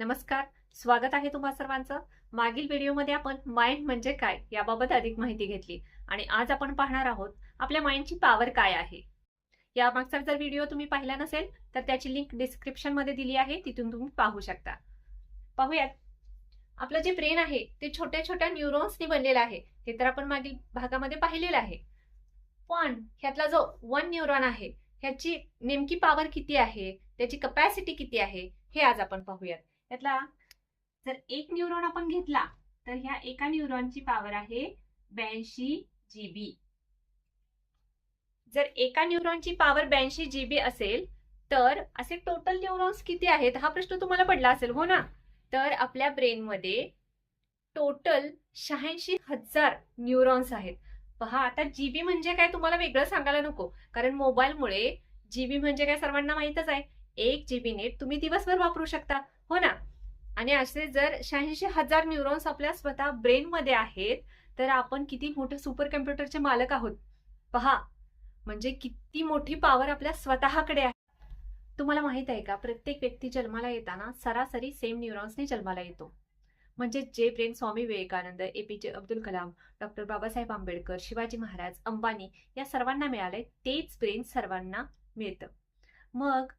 नमस्कार स्वागत आहे तुम्हा सर्वांचं. मागील व्हिडिओमध्ये आपण माइंड म्हणजे काय याबाबत अधिक माहिती घेतली आणि आज आपण पाहणार आहोत आपल्या माइंडची पॉवर काय आहे. या मागचा जर व्हिडिओ तुम्ही पाहिला नसेल तर त्याची लिंक डिस्क्रिप्शनमध्ये दिली आहे तिथून तुम्ही पाहू शकता. पाहूयात. आपलं जे ब्रेन आहे ते छोट्या छोट्या न्यूरॉन्सनी बनलेलं आहे. हे तर आपण मागील भागामध्ये पाहिलेलं आहे. पण ह्यातला जो वन न्यूरॉन आहे ह्याची नेमकी पॉवर किती आहे? त्याची कपॅसिटी किती आहे? हे आज आपण पाहूयात. त्यातला जर एक न्यूरॉन आपण घेतला तर ह्या एका न्यूरॉनची पॉवर आहे ब्याऐंशी जीबी जर एका न्यूरॉनची पॉवर ब्याऐंशी जीबी असेल तर असे टोटल न्यूरॉन्स किती आहेत? हा प्रश्न तुम्हाला पडला असेल हो ना? तर आपल्या ब्रेनमध्ये टोटल शहाऐंशी हजार न्यूरॉन्स आहेत. पहा आता जीबी म्हणजे काय? तुम्हाला वेगळं सांगायला नको. कारण मोबाईलमुळे जीबी म्हणजे काय सर्वांना माहीतच आहे. एक जीबी नेट तुम्ही दिवसभर वापरू शकता. हो ना? आणि असे जर शहाऐंशी हजार न्यूरॉन्स आपल्या स्वतः ब्रेनमध्ये आहेत तर आपण किती मोठे सुपर कम्प्युटरचे मालक आहोत? पहा. म्हणजे किती मोठी पॉवर आपल्या स्वतःकडे आहे. तुम्हाला माहीत आहे का? प्रत्येक व्यक्ती जन्माला येताना सरासरी सेम न्यूरॉन्सने जन्माला येतो. म्हणजे जे brain Swami Vivekananda APJ Abdul Kalam doctor Babasaheb Ambedkar Shivaji Maharaj Ambani या सर्वांना मिळालंय तेच ब्रेन सर्वांना मिळतं. मग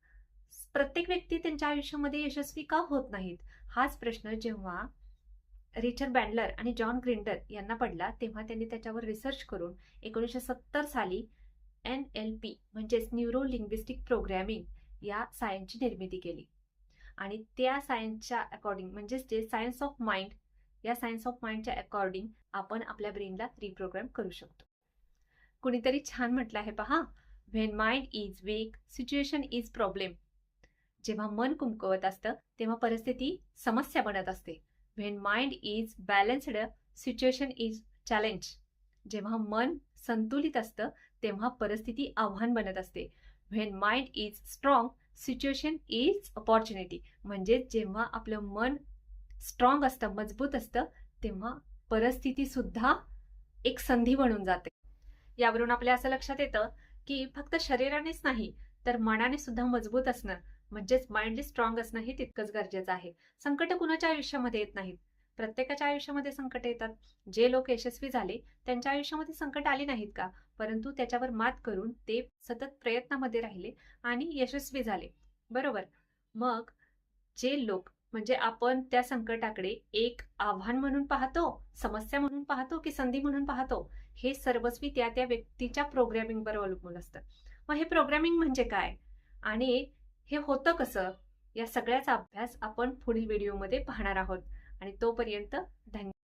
प्रत्येक व्यक्ती त्यांच्या आयुष्यामध्ये यशस्वी का होत नाहीत? हाच प्रश्न जेव्हा रिचर्ड बँडलर आणि जॉन ग्रिंडर यांना पडला तेव्हा त्यांनी त्याच्यावर रिसर्च करून एकोणीसशे सत्तर साली एन एल पी म्हणजेच न्यूरो लिंग्विस्टिक प्रोग्रॅमिंग या सायन्सची निर्मिती केली. आणि त्या सायन्सच्या अकॉर्डिंग म्हणजेच जे सायन्स ऑफ माइंड या सायन्स ऑफ माइंडच्या अकॉर्डिंग आपण आपल्या ब्रेनला रिप्रोग्राम करू शकतो. कुणीतरी छान म्हटलं आहे पहा when mind is weak situation is problem जेव्हा मन कुमकवत असतं तेव्हा परिस्थिती समस्या बनत असते. When mind is balanced situation is challenge जेव्हा मन संतुलित असतं तेव्हा परिस्थिती आव्हान बनत असते. When mind is strong situation is opportunity म्हणजे जेव्हा आपलं मन स्ट्रॉंग असतं मजबूत असतं तेव्हा परिस्थिती सुद्धा एक संधी बनून जाते. यावरून आपल्या असं लक्षात येतं की फक्त शरीरानेच नाही तर मनाने सुद्धा मजबूत असणं म्हणजेच माइंडली स्ट्रॉंग असणं हे तितकंच गरजेचं आहे. संकट कुणाच्या आयुष्यामध्ये येत नाहीत? प्रत्येकाच्या आयुष्यामध्ये संकट येतात. जे लोक यशस्वी झाले त्यांच्या आयुष्यामध्ये संकट आली नाहीत का? परंतु त्याच्यावर मात करून ते सतत प्रयत्नामध्ये राहिले आणि यशस्वी झाले. बरोबर? मग जे लोक म्हणजे आपण त्या संकटाकडे एक आव्हान म्हणून पाहतो समस्या म्हणून पाहतो की संधी म्हणून पाहतो हे सर्वस्वी त्या त्या व्यक्तीच्या प्रोग्रॅमिंगवर अवलंबून असतं. मग हे प्रोग्रॅमिंग म्हणजे काय? आणि हे होतं कसं? या सगळ्याचा अभ्यास आपण पुढील व्हिडिओमध्ये पाहणार आहोत. आणि तोपर्यंत धन्यवाद